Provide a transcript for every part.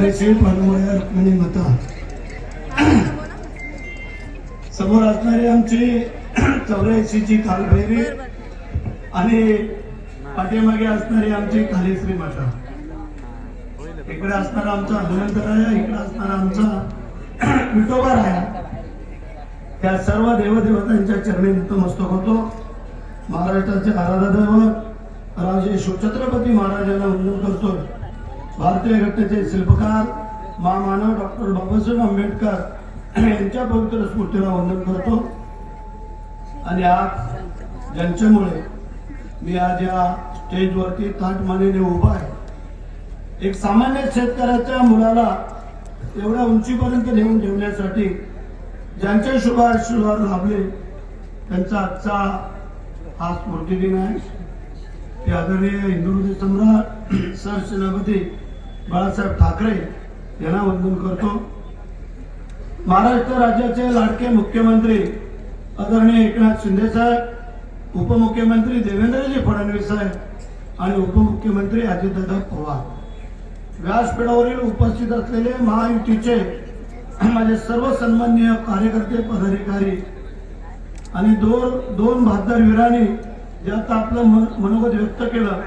अधिकाऱ्याची पानमोळ्या रुक्मिणी माता. समोर असणारी आमची चौऱ्याऐंशीची कालभैरी आणि पाठीमागे असणारी आमची कालेश्री माता. इकडे असणारा आमचा हनुमंत राया इकडे असणारा आमचा विठोबा राया. त्या सर्व देवदेवतांच्या चरणी नतमस्तक होतो. महाराष्ट्राचे आराध्य दैवत राजे शिवछत्रपती महाराजांना वंदन करतो भारतीय घटनेचे शिल्पकार महामानव डॉक्टर बाबासाहेब आंबेडकर यांच्या पवित्र स्मृतीला वंदन करतो. आणि आज ज्यांच्यामुळे मी आज या स्टेजवरती ताटमानेने उभा आहे. एक सामान्य शेतकऱ्याच्या मुलाला एवढ्या उंचीपर्यंत नेऊन ठेवण्यासाठी ज्यांचे शुभ आशीर्वाद लाभले त्यांचा आजचा हा स्मृतिदिन आहे. ते आदरणीय हिंदू हृदय सम्राट सरसेनापती बाळासाहेब ठाकरे यांना वंदन करतो. महाराष्ट्र राज्याचे लाडके मुख्यमंत्री आदरणीय एकनाथ शिंदे साहेब उपमुख्यमंत्री देवेंद्रजी फडणवीस साहेब आणि उपमुख्यमंत्री अजितदादा पवार. व्यासपीठावरील उपस्थित असलेले महायुतीचे माझे सर्व सन्माननीय कार्यकर्ते पदाधिकारी आणि दोन दोन भागदार वीरांनी ज्यात आपलं मन- मनोगत व्यक्त केलं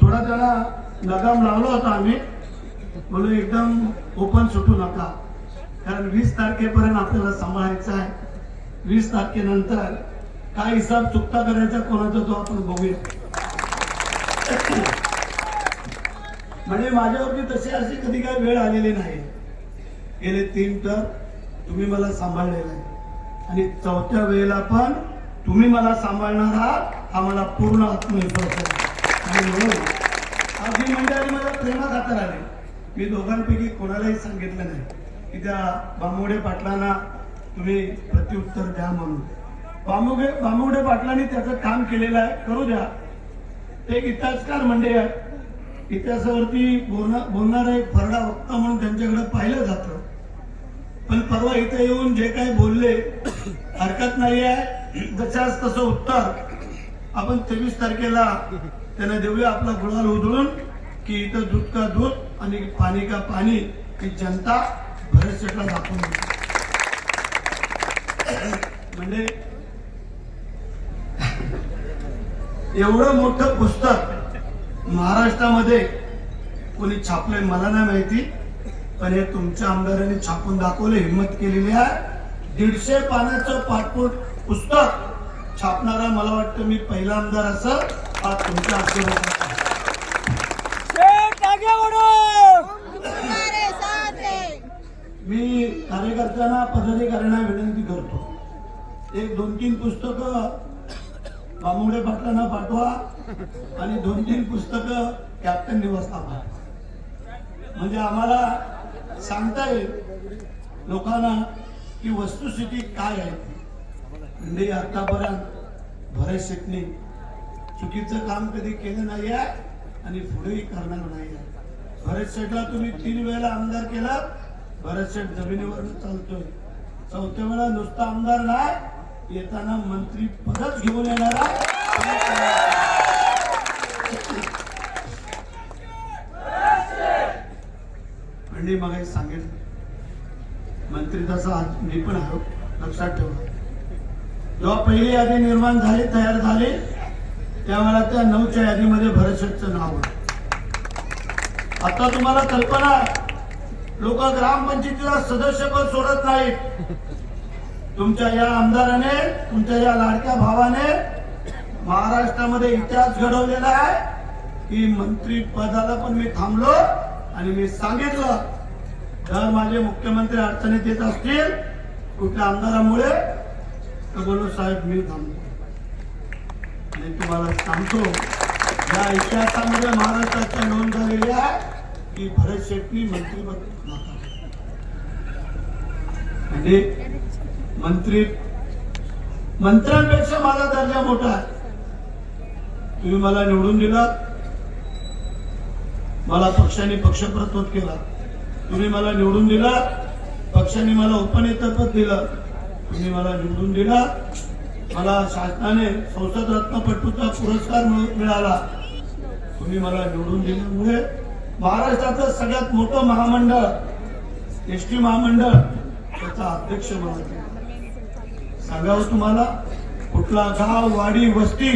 थोडा त्याला लगाम लावला होता आम्ही. म्हणून एकदम ओपन सुटू नका. कारण वीस तारखेपर्यंत आपल्याला सांभाळायचं आहे. वीस तारखेनंतर काय हिसाब चुकता करायचा कोणाचा तो आपण बघूया. म्हणजे माझ्यावरती तशी अशी कधी काही वेळ आलेली नाही. गेले तीन तर तुम्ही मला सांभाळलेलं आहे. आणि चौथ्या वेळेला पण तुम्ही मला सांभाळणार आहात हा मला पूर्ण आत्मविश्वास आहे. आणि म्हणून आज ही मंडळी मला प्रेमा खातर आले. मी दोघांपैकी कोणालाही सांगितलं नाही. की त्या बांबुडे पाटलांना तुम्ही प्रत्युत्तर द्या म्हणून. बांबुडे बांबुडे पाटलांनी त्याचं काम केलेलं आहे. करू द्या. ते एक इतिहासकार मंडळी आहे इतिहासावरती बोलणार बोलणारा एक फरडा वक्ता म्हणून त्यांच्याकडे पाहिलं जातं. पण परवा इथे येऊन जे काही बोलले हरकत नाही आहे जशाच तसं उत्तर. आपण तेवीस तारखेला त्यांना देऊया आपला गुलाल उधळून की इथं दूध का दूध आणि पाणी का पाणी ही जनता भरत शेटला दाखवून म्हणजे एवढं मोठं पुस्तक महाराष्ट्रामध्ये कोणी छापलंय मला नाही माहिती पण हे तुमच्या आमदारांनी छापून दाखवले हिंमत केलेली आहे. दीडशे पानाचं पाठपुट पुस्तक छापणारा मला वाटतं मी पहिला आमदार असं हा तुमच्या है मी कार्यकर्त्यांना पदाधिकाऱ्यांना विनंती करतो. एक दोन तीन पुस्तकं बामुडे पाटलांना पाठवा आणि दोन तीन पुस्तकं कॅप्टन निवासला पाठवा. म्हणजे आम्हाला सांगता येईल लोकांना की वस्तुस्थिती काय आहे. म्हणजे आतापर्यंत भरत शेटणी चुकीचं काम कधी केलं नाही आहे आणि पुढेही करणार नाही आहे भरत शेठला तुम्ही तीन वेळेला आमदार केला भरत शेठ जमिनीवर चालतोय. चौथ्या वेळा नुसता आमदार नाही येताना मंत्री पदच घेऊन येणार आणि मग हे सांगेल मंत्री तसा आज मी पण आहो लक्षात ठेवा. जेव्हा पहिली यादी निर्माण झाली तयार झाली त्यावेळेला त्या नऊच्या यादीमध्ये भरतशेठचं नाव होतं आता तुम्हाला कल्पना लोक ग्रामपंचायतीला सदस्यपद सोडत नाहीत. तुमच्या या आमदाराने तुमच्या या लाडक्या भावाने महाराष्ट्रामध्ये इतिहास घडवलेला आहे. की मंत्री पदाला पण मी थांबलो आणि मी सांगितलं जर माझे मुख्यमंत्री अडचणीत येत असतील कुठल्या आमदारामुळे तर बोलू साहेब मी थांबलो आणि तुम्हाला सांगतो या इतिहासामध्ये महाराष्ट्राच्या नोंद झालेली आहे की भरत शेट्टी मंत्रीपद म्हणजे मंत्री मंत्र्यांपेक्षा माझा दर्जा मोठा आहे. तुम्ही मला निवडून दिला मला पक्षाने पक्षप्रतोद केला. तुम्ही मला निवडून दिला पक्षाने मला उपनेतेपद दिलं. तुम्ही मला निवडून दिला मला शासनाने संसद रत्न पटूचा पुरस्कार मिळाला. तुम्ही मला निवडून दिल्यामुळे महाराष्ट्राचं सगळ्यात मोठं महामंडळ एस टी महामंडळ त्याचा अध्यक्ष मला सांगावं तुम्हाला कुठला गाव वाडी वस्ती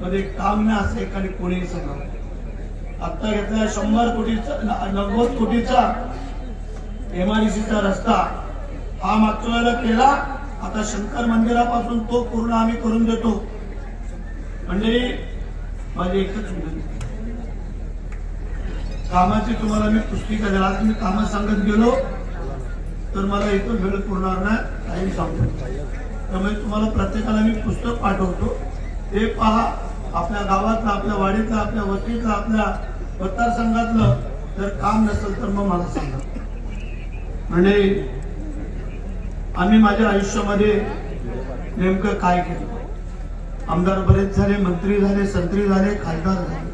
मध्ये काम नाही असं एकाने कोणीही सांगावं. आता घेतला शंभर कोटीचा नव्वद कोटीचा एमआयडीसीचा रस्ता हा मागच्या वेळेला केला. आता शंकर मंदिरापासून तो पूर्ण आम्ही करून देतो. मंडळी माझी एकच विनंती. कामाची तुम्हाला मी पुस्तिका द्याल आज मी कामं सांगत गेलो तर मला इथून वेळ पुरणार नाही टाईम सांगतो त्यामुळे तुम्हाला प्रत्येकाला मी पुस्तक पाठवतो. ते पहा आपल्या गावातलं आपल्या वाडीतलं आपल्या वतीतलं आपल्या मतदारसंघातलं जर काम नसेल तर मग मला सांगा. म्हणजे आम्ही माझ्या आयुष्यामध्ये नेमकं काय केलं? आमदार बरेच झाले मंत्री झाले संत्री झाले खासदार झाले.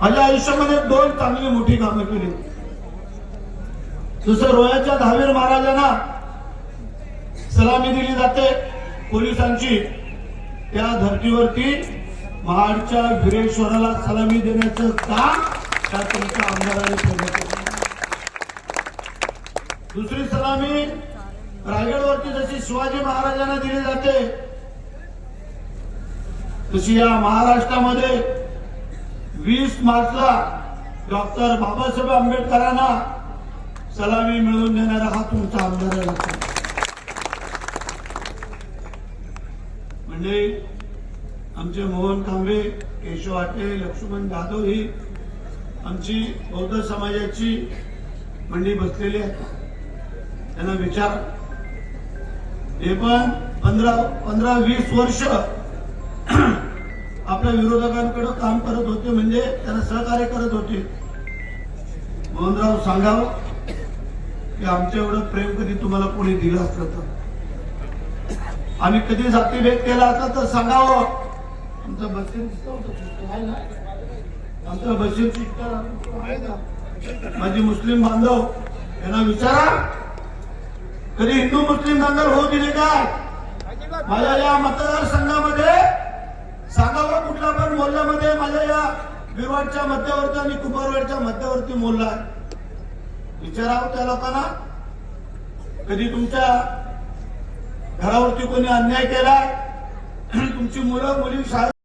माझ्या आयुष्यामध्ये दोन चांगली मोठी कामं केली. दुसरं रोयाच्या दहावीर महाराजांना सलामी दिली जाते पोलिसांची. त्या धर्तीवरती महाडच्या वीरेश्वराला सलामी देण्याचं काम त्या तुमच्या आमदाराने केलं. दुसरी सलामी रायगडवरती जशी शिवाजी महाराजांना दिली जाते तशी या महाराष्ट्रामध्ये वीस मार्चला डॉक्टर बाबासाहेब आंबेडकरांना सलामी मिळवून देणारा हा तुमचा आमदार म्हणजे आमचे मोहन कांबे केशव आटे लक्ष्मण जाधव ही आमची बौद्ध समाजाची मंडी बसलेली आहे त्यांना विचार हे पण पंधरा पंधरा वीस वर्ष आपल्या विरोधकांकडे काम करत होते म्हणजे त्यांना सहकार्य करत होते मोहनराव सांगावं की आमच्या एवढं प्रेम कधी तुम्हाला कोणी दिलं असलं तर आम्ही कधी जातीभेद केला असता तर सांगावं आमचं बसीन आहे ना? आमचं बसीन सिस्टर आहे का? माझी मुस्लिम बांधव यांना विचारा कधी हिंदू मुस्लिम दंगल होऊ दिली काय? माझ्या या मतदारसंघामध्ये सांगावा कुठला पण मोहल्ल्यामध्ये माझ्या या बिरवाडच्या मध्यवर्ती आणि कुंभारवाडच्या मध्यवर्ती मोहल्ला आहे. विचारावं त्या लोकांना. कधी तुमच्या घरावरती कोणी अन्याय केलाय? तुमची मुलं मुली शाळा